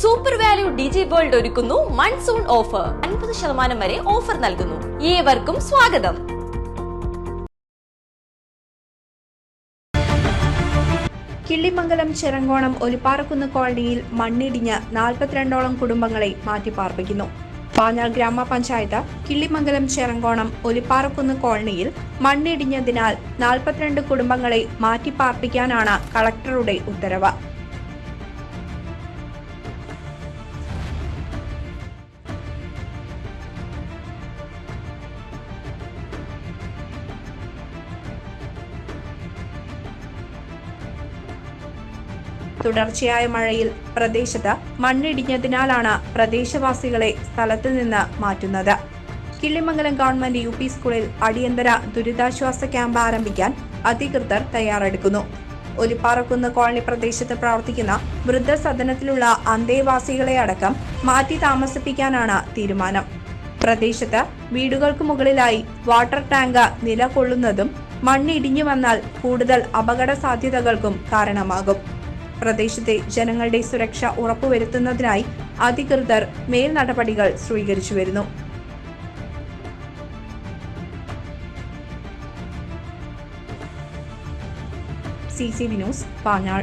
Super value digi world ഒരുക്കുന്നു monsoon offer അൻപത് ശതമാനം വരെ ഓഫർ നൽകുന്നു. ഏവർക്കും സ്വാഗതം. കിള്ളിമംഗലം ചെറങ്കോണം ഒലിപ്പാറക്കുന്ന് കോളനിയിൽ മണ്ണിടിഞ്ഞ് നാൽപ്പത്തിരണ്ടോളം കുടുംബങ്ങളെ മാറ്റിപ്പാർപ്പിക്കുന്നു. പാഞ്ഞാൾ ഗ്രാമപഞ്ചായത്ത് കിള്ളിമംഗലം ചെറങ്കോണം ഒലിപ്പാറക്കുന്ന് കോളനിയിൽ മണ്ണിടിഞ്ഞതിനാൽ നാൽപ്പത്തിരണ്ട് കുടുംബങ്ങളെ മാറ്റിപ്പാർപ്പിക്കാനാണ് കളക്ടറുടെ ഉത്തരവ്. തുടർച്ചയായ മഴയിൽ പ്രദേശത്ത് മണ്ണിടിഞ്ഞതിനാലാണ് പ്രദേശവാസികളെ സ്ഥലത്ത് നിന്ന് മാറ്റുന്നത്. കിള്ളിമംഗലം ഗവൺമെന്റ് യു സ്കൂളിൽ അടിയന്തര ദുരിതാശ്വാസ ക്യാമ്പ് ആരംഭിക്കാൻ അധികൃതർ തയ്യാറെടുക്കുന്നു. ഒലിപ്പാറക്കുന്ന് കോളനി പ്രദേശത്ത് പ്രവർത്തിക്കുന്ന വൃദ്ധസദനത്തിലുള്ള അന്തേവാസികളെ അടക്കം മാറ്റി താമസിപ്പിക്കാനാണ് തീരുമാനം. പ്രദേശത്ത് വീടുകൾക്ക് മുകളിലായി വാട്ടർ ടാങ്ക് നിലകൊള്ളുന്നതും മണ്ണിടിഞ്ഞു വന്നാൽ കൂടുതൽ അപകട സാധ്യതകൾക്കും കാരണമാകും. പ്രദേശത്തെ ജനങ്ങളുടെ സുരക്ഷ ഉറപ്പുവരുത്തുന്നതിനായി അധികൃതർ മേൽ നടപടികൾ സ്വീകരിച്ചു വരുന്നു. C C news Panjal.